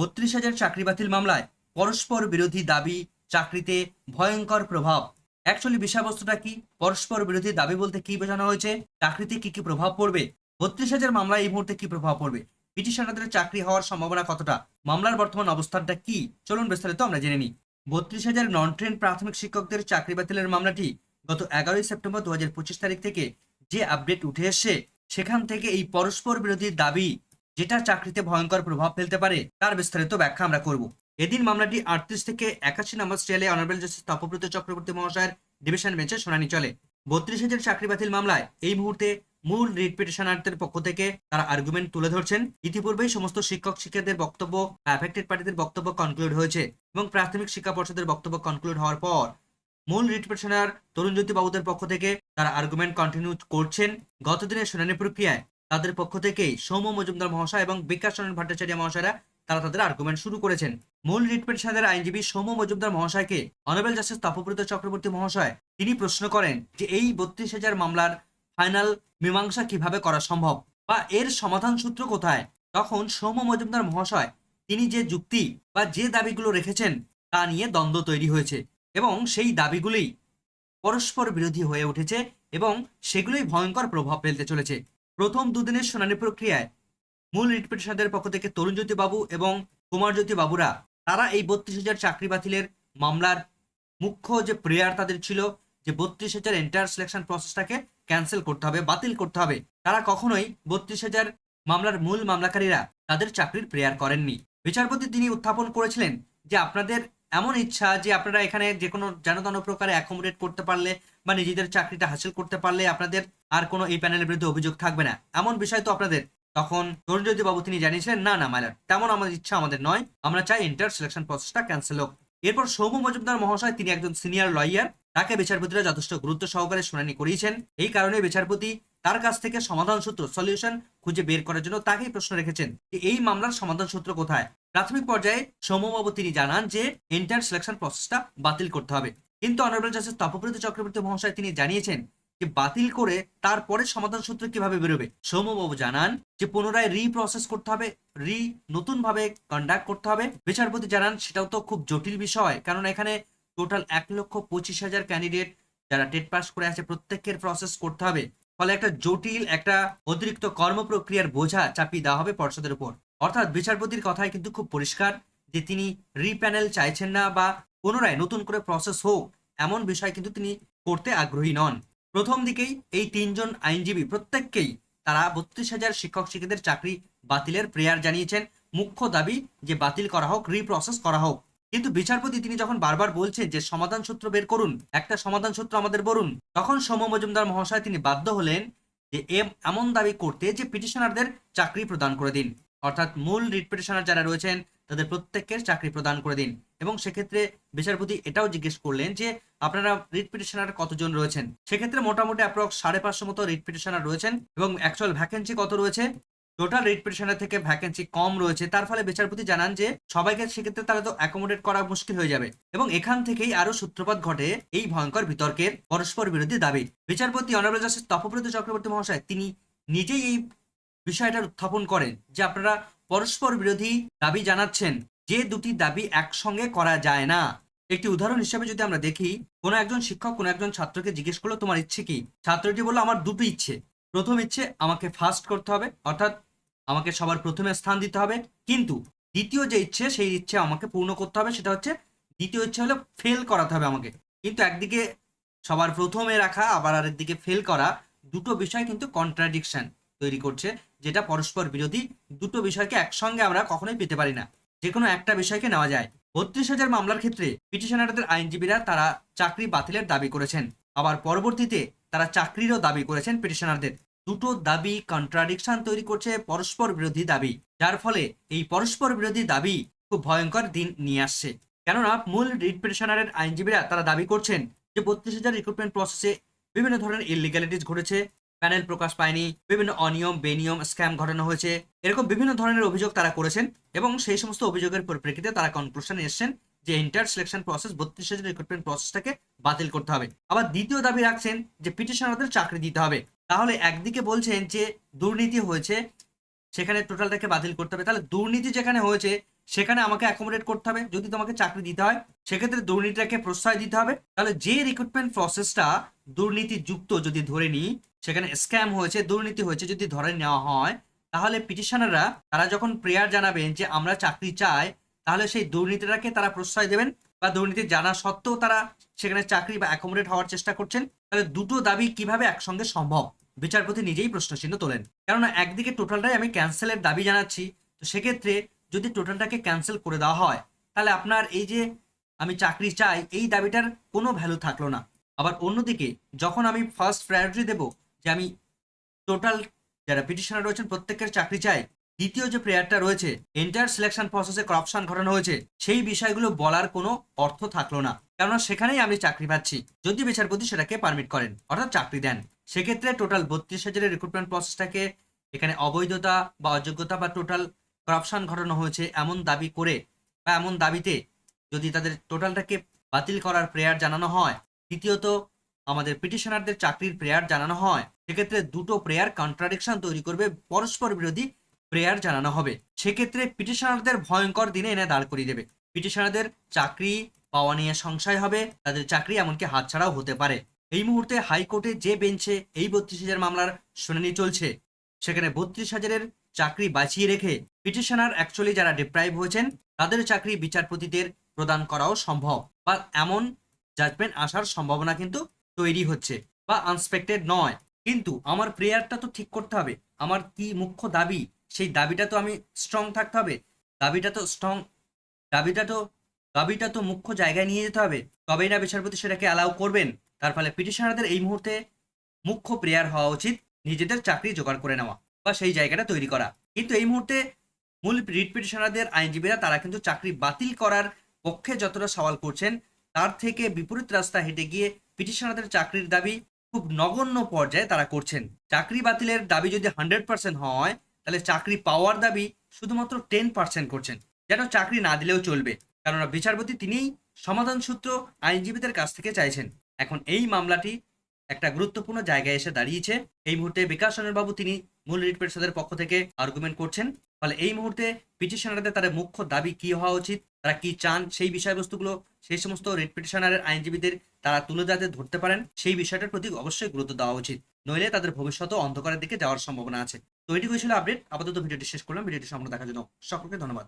বত্রিশ হাজার চাকরি বাতিল মামলায় পরস্পর বিরোধী দাবি, চাকরিতে ভয়ঙ্কর প্রভাব। অ্যাকচুয়ালি বিষয়বস্তুটা কি? পরস্পর বিরোধী দাবি বলতে কি বোঝানো হয়েছে? চাকরিতে কি কি প্রভাব পড়বে? বত্রিশ হাজার মামলায় এই মুহূর্তে কি প্রভাব পড়বে? পিটিশনারদের চাকরি হওয়ার সম্ভাবনা কতটা? মামলার বর্তমান অবস্থানটা কি? চলুন বিস্তারিত আমরা জেনে নিই। বত্রিশ হাজার নন ট্রেন প্রাথমিক শিক্ষকদের চাকরি বাতিলের মামলাটি গত এগারোই সেপ্টেম্বর দু হাজার পঁচিশ তারিখ থেকে যে আপডেট উঠে এসছে, সেখান থেকে এই পরস্পর বিরোধী দাবি যেটা চাকরিতে ভয়ঙ্কর প্রভাব ফেলতে পারে, তার বিস্তারিত ব্যাখ্যা আমরা করব। এদিন মামলাটি আটত্রিশ থেকে একাশি নম্বর স্টেলে অনারেবল জাস্টিস তপব্রত চক্রবর্তী মহাশয়ের ডিভিশন বেঞ্চে শুনানি চলে। বত্রিশ হাজার চাকরি বাতিল মামলায় এই মুহূর্তে মূল রিট পিটিশনারদের পক্ষ থেকে তারা আর্গুমেন্ট তুলে ধরছেন। ইতিপূর্বেই সমস্ত শিক্ষক শিক্ষকদের বক্তব্য অ্যাফেক্টেড পার্টিদের বক্তব্য কনক্লুড হয়েছে এবং প্রাথমিক শিক্ষা পর্ষদের বক্তব্য কনক্লুড হওয়ার পর মূল রিট পিটিশনার তরুণজ্যোতি বাবুদের পক্ষ থেকে তারা আর্গুমেন্ট কন্টিনিউ করছেন। গত দিনের শুনানি প্রক্রিয়ায় তাদের পক্ষ থেকেই সৌম্য মজুমদার মহাশয় এবং বিকাশ চরণ ভট্টাচার্য মহাশয়রা তারা তাদের আর্গুমেন্ট শুরু করেছেন। মূল রিট পিটিশনারদের আইনজীবী সৌম মজুমদার মহাশয়কে অনারেবল জাস্টিস তপব্রত চক্রবর্তী মহাশয় তিনি প্রশ্ন করেন যে এই বত্রিশ হাজার মামলার ফাইনাল মীমাংসা কীভাবে করা সম্ভব বা এর সমাধান সূত্র কোথায়? তখন সৌম্য মজুমদার মহাশয় তিনি যে যুক্তি বা যে দাবিগুলো রেখেছেন তা নিয়ে দ্বন্দ্ব তৈরি হয়েছে এবং সেই দাবিগুলি পরস্পর বিরোধী হয়ে উঠেছে এবং সেগুলোই ভয়ঙ্কর প্রভাব ফেলতে চলেছে। প্রথম দুদিনের শুনানি প্রক্রিয়ায় মূল রিট পক্ষ থেকে তরুণজ্যোতি বাবু এবং কুমারজ্যোতি বাবুরা তারা এই বত্রিশ হাজার চাকরি বাতিলের মামলার মুখ্য যে প্রেয়ার তাদের ছিল, যে বত্রিশ হাজার এন্টার সিলেকশন প্রসেসটাকে ক্যান্সেল করতে হবে, বাতিল করতে হবে, তারা কখনোই বত্রিশ হাজার মামলার মূল মামলাকারীরা তাদের চাকরির প্রেয়ার করেননি। বিচারপতি তিনি উত্থাপন করেছিলেন যে আপনাদের এমন ইচ্ছা যে আপনারা এখানে যে কোনো যেন তেন প্রকারে অ্যাকোমোডেট করতে পারলে বা নিজেদের চাকরিটা হাসিল করতে পারলে আপনাদের আর কোনো এই প্যানেলের বিরুদ্ধে অভিযোগ থাকবে না। এমন বিষয় তো আপনাদের। তখন তরুণজ্যোতি বাবু তিনি জানিয়েছিলেন, না না মাইলার তেমন আমাদের ইচ্ছা আমাদের নয়। আমরা চাই ইন্টার সিলেকশন প্রসেসটা ক্যান্সেল হোক। এরপর সৌম্য মজুমদার মহাশয় তিনি একজন সিনিয়র লয়ার তাকে বিচারপতিরা যথেষ্ট গুরুত্ব সহকারে শুনানি করিয়েছেন। এই কারণে বিচারপতি তার কাছ থেকে সমাধান সূত্র সলিউশন খুঁজে বের করার জন্য তাকেই প্রশ্ন রেখেছেন যে এই মামলার সমাধান সূত্র কোথায়? প্রাথমিক পর্যায়ে সৌম্যবাবু তিনি জানান যে ইন্টার সিলেকশন প্রসেসটা বাতিল করতে হবে। কিন্তু অনারেবল জাস্টিস তপব্রত চক্রবর্তী মহাশয় তিনি জানিয়েছেন যে বাতিল করে তারপরে সমাধান সূত্র কীভাবে বেরোবে? সৌম্যবাবু জানান যে পুনরায় রিপ্রসেস করতে হবে রি নতুন ভাবে কন্ডাক্ট করতে হবে। বিচারপতি জানান সেটাও তো খুব জটিল বিষয় কারণ এখানে টোটাল এক লক্ষ পঁচিশ হাজার ক্যান্ডিডেট যারা টেট পাস করে আছে, প্রত্যেকের প্রসেস করতে হবে। ফলে একটা জটিল, একটা অতিরিক্ত কর্মপ্রক্রিয়ার বোঝা চাপিয়ে দেওয়া হবে পর্ষদের উপর। অর্থাৎ বিচারপতির কথায় কিন্তু খুব পরিষ্কার যে তিনি রিপ্যানেল চাইছেন না বা পুনরায় নতুন করে প্রসেস হোক, এমন বিষয় কিন্তু তিনি করতে আগ্রহী নন। প্রথম দিকেই এই তিনজন আইনজীবী প্রত্যেককেই তারা বত্রিশ হাজার শিক্ষক শিক্ষকদের চাকরি বাতিলের প্রেয়ার জানিয়েছেন। মুখ্য দাবি যে বাতিল করা হোক রিপ্রসেস করা হোক। কিন্তু বিচারপতি তিনি যখন বারবার বলছেন যে সমাধান সূত্র বের করুন, একটা সমাধান সূত্র আমাদের বলুন, তখন সৌম্য মজুমদার মহাশয় তিনি বাধ্য হলেন যে এম, এমন দাবি করতে যে পিটিশনারদের চাকরি প্রদান করে দিন। অর্থাৎ মূল রিট পিটিশনার যারা রয়েছেন, তাদের প্রত্যেকের চাকরি প্রদান করে দিন। এবং সেক্ষেত্রে বিচারপতি এটাও জিজ্ঞেস করলেন যে, আপনারা রিট পিটিশনার কতজন রয়েছেন? সেক্ষেত্রে মোটামুটি অ্যাপ্রক্স সাড়ে পাঁচশো মতো রিট পিটিশনার রয়েছেন এবং অ্যাকচুয়াল ভ্যাকেন্সি কত রয়েছে? টোটাল রিট পিটিশনার থেকে ভ্যাকেন্সি কম রয়েছে। তার ফলে বিচারপতি জানান যে, সবাইকে সেক্ষেত্রে তারা তো অ্যাকোমোডেট করা মুশকিল হয়ে যাবে এবং এখান থেকেই আরও সূত্রপাত ঘটে এই ভয়ঙ্কর বিতর্কের পরস্পর বিরোধী দাবি। বিচারপতি অনারেবল জাস্টিস তপব্রত চক্রবর্তী মহাশয়, তিনি নিজেই এই বিষয়টার উত্থাপন করেন যে, আপনারা পরস্পর বিরোধী দাবি জানাচ্ছেন, যে দুটি দাবি একসঙ্গে করা যায় না। একটি উদাহরণ হিসেবে যদি আমরা দেখি, কোনো একজন শিক্ষক, কোনো একজন ছাত্রকে জিজ্ঞেস করল, তোমার ইচ্ছে কি? ছাত্রটি বলল, আমার দুটো ইচ্ছে। প্রথম ইচ্ছে আমাকে ফার্স্ট করতে হবে, অর্থাৎ আমাকে সবার প্রথমে স্থান দিতে হবে। কিন্তু দ্বিতীয় যে ইচ্ছে, সেই ইচ্ছে আমাকে পূর্ণ করতে হবে, সেটা হচ্ছে দ্বিতীয় ইচ্ছে হলো ফেল করাতে হবে আমাকে। কিন্তু একদিকে সবার প্রথমে রাখা, আবার আরেক দিকে ফেল করা, দুটো বিষয় কিন্তু কন্ট্রাডিকশন তৈরি করছে, যেটা পরস্পর বিরোধী দুটো বিষয়কে একসঙ্গে আমরা কখনোই পেতে পারি না। যে কোনো একটা বিষয়কে নেওয়া যায়। বত্রিশ হাজার মামলার ক্ষেত্রে পিটিশনারদের আইনজীবীরা তারা চাকরি বাতিলের দাবি করেছেন। আবার পরবর্তীতে তারা চাকরিরও দাবি করেছেন পিটিশনারদের। দুটো দাবি কন্ট্রাডিকশন তৈরি করছে পরস্পর বিরোধী দাবি। যার ফলে এই পরস্পর বিরোধী দাবি খুব ভয়ঙ্কর দিন নিয়ে আসছে। কেননা মূল রিট পিটিশনারের আইনজীবীরা তারা দাবি করছেন যে বত্রিশ হাজার রিক্রুটমেন্ট প্রসেসে বিভিন্ন ধরনের ইলিগ্যালিটিস ঘটেছে প্যানেল প্রকাশ পায়নি, বিভিন্ন অনিয়ম, বেনিয়ম স্ক্যাম ঘটানো হয়েছে, এরকম বিভিন্ন ধরনের অভিযোগ তারা করেছেন এবং সেই সমস্ত অভিযোগের পরিপ্রেক্ষিতে তারা কনক্লুশনে এসেছেন যে ইন্টার সিলেকশন প্রসেস বত্রিশ হাজার রিক্রুটমেন্ট প্রসেসটাকে বাতিল করতে হবে। আবার দ্বিতীয় দাবি রাখছেন যে পিটিশনারদের চাকরি দিতে হবে। তাহলে একদিকে বলছেন যে দুর্নীতি হয়েছে, সেখানে টোটালটাকে বাতিল করতে হবে। তাহলে দুর্নীতি যেখানে হয়েছে, সেখানে আমাকে অ্যাকোমোডেট করতে হবে। যদি তোমাকে চাকরি দিতে হয়, সেক্ষেত্রে দুর্নীতিটাকে প্রশ্রয় দিতে হবে। তাহলে যে রিক্রুটমেন্ট প্রসেসটা দুর্নীতিযুক্ত যদি ধরে নিই, সেখানে স্ক্যাম হয়েছে, দুর্নীতি হয়েছে যদি ধরে নেওয়া হয়, তাহলে পিটিশনাররা তারা যখন প্রেয়ার জানাবেন যে আমরা চাকরি চাই, তাহলে সেই দুর্নীতিটাকে তারা প্রশ্রয় দেবেন বা দুর্নীতি জানা সত্ত্বেও তারা সেখানে চাকরি বা অ্যাকোমোডেট হওয়ার চেষ্টা করছেন। তাহলে দুটো দাবি কীভাবে একসঙ্গে সম্ভব? বিচারপতি নিজেই প্রশ্নচিহ্ন তোলেন। কেননা একদিকে টোটালটাই আমি ক্যান্সেলের দাবি জানাচ্ছি, তো সেক্ষেত্রে যদি টোটালটাকে ক্যান্সেল করে দেওয়া হয়, তাহলে আপনার এই যে আমি চাকরি চাই, এই দাবিটার কোনো ভ্যালু থাকল না। আবার অন্যদিকে, যখন আমি ফার্স্ট প্রায়োরিটি দেব যে আমি টোটাল যারা পিটিশনার রয়েছেন প্রত্যেকের চাকরি চাই, দ্বিতীয় যে প্রেয়ারটা রয়েছে এন্টায়ার সিলেকশন প্রসেসে করাপশন ঘটানো হয়েছে, সেই বিষয়গুলো বলার কোনো অর্থ থাকল না। কেননা সেখানেই আমি চাকরি পাচ্ছি। যদি বিচারপতি সেটাকে পারমিট করেন, অর্থাৎ চাকরি দেন। সেক্ষেত্রে টোটাল বত্রিশ হাজারের রিক্রুটমেন্ট প্রসেসটাকে এখানে অবৈধতা বা অযোগ্যতা বা টোটাল করাপশন ঘটানো হয়েছে এমন দাবি করে বা এমন দাবিতে যদি তাদের টোটালটাকে বাতিল করার প্রেয়ার জানানো হয়, দ্বিতীয়ত আমাদের পিটিশনারদের চাকরির প্রেয়ার জানানো হয়, সেক্ষেত্রে দুটো প্রেয়ার কন্ট্রাডিকশন তৈরি করবে, পরস্পর বিরোধী প্রেয়ার জানানো হবে। সেক্ষেত্রে পিটিশনারদের ভয়ঙ্কর দিনে এনে দাঁড় করিয়ে দেবে। পিটিশনারদের চাকরি পাওয়া নিয়ে সংশয় হবে, তাদের চাকরি এমনকি হাতছাড়াও হতে পারে। এই মুহূর্তে হাইকোর্টে যে বেঞ্চে এই বত্রিশ হাজার মামলার শুনানি চলছে, সেখানে বত্রিশ হাজারের চাকরি বাঁচিয়ে রেখে পিটিশনার অ্যাকচুয়ালি যারা ডিপ্রাইভ হয়েছেন, তাদের চাকরি বিচারপতিদের প্রদান করাও সম্ভব বা এমন জাজমেন্ট আসার সম্ভাবনা কিন্তু তৈরি হচ্ছে বা আনসপেক্টেড নয়। কিন্তু আমার প্রেয়ারটা তো ঠিক করতে হবে, আমার কি মুখ্য দাবি? সেই দাবিটা তো আমি স্ট্রং থাকতে হবে, দাবিটা তো স্ট্রং দাবিটা তো দাবিটা তো মুখ্য জায়গায় নিয়ে যেতে হবে। তবেই না বিচারপতি সেটাকে অ্যালাউ করবেন। তার ফলে পিটিশনারদের এই মুহূর্তে মুখ্য প্রেয়ার হওয়া উচিত, নিজেদের চাকরি জোগাড় করে নেওয়া বা সেই জায়গাটা তৈরি করা। কিন্তু এই মুহূর্তে মূল রিট পিটিশনারদের আইনজীবীরা তারা কিন্তু চাকরি বাতিল করার পক্ষে যতটা সওয়াল করছেন, তার থেকে বিপরীত রাস্তা হেঁটে গিয়ে পিটিশনারদের চাকরির দাবি খুব নগণ্য পর্যায়ে তারা করছেন। চাকরি বাতিলের দাবি যদি হান্ড্রেড পার্সেন্ট হয়, তাহলে চাকরি পাওয়ার দাবি শুধুমাত্র টেন পার্সেন্ট করছেন। যেন চাকরি না দিলেও চলবে। কেননা বিচারপতি তিনিই সমাধান সূত্র আইনজীবীদের কাছ থেকে চাইছেন। এখন এই মামলাটি একটা গুরুত্বপূর্ণ জায়গায় এসে দাঁড়িয়েছে। এই মুহূর্তে বিকাশ বাবু তিনি মূল রিট পরিষদের পক্ষ থেকে আর্গুমেন্ট করছেন। ফলে এই মুহূর্তে পিটিশনারদের তাদের মুখ্য দাবি কি হওয়া উচিত, তারা কি চান, সেই বিষয়বস্তুগুলো, সেই সমস্ত রিট পিটিশনারের আইনজীবীদের তারা তুলে যাতে ধরতে পারেন, সেই বিষয়টার প্রতি অবশ্যই গুরুত্ব দেওয়া উচিত। নইলে তাদের ভবিষ্যৎ অন্ধকারের দিকে যাওয়ার সম্ভাবনা আছে। তো এটি হয়েছিল আপডেট আপাতত ভিডিওটি শেষ করলাম। ভিডিওটি সম্পূর্ণ দেখার জন্য সকলকে ধন্যবাদ।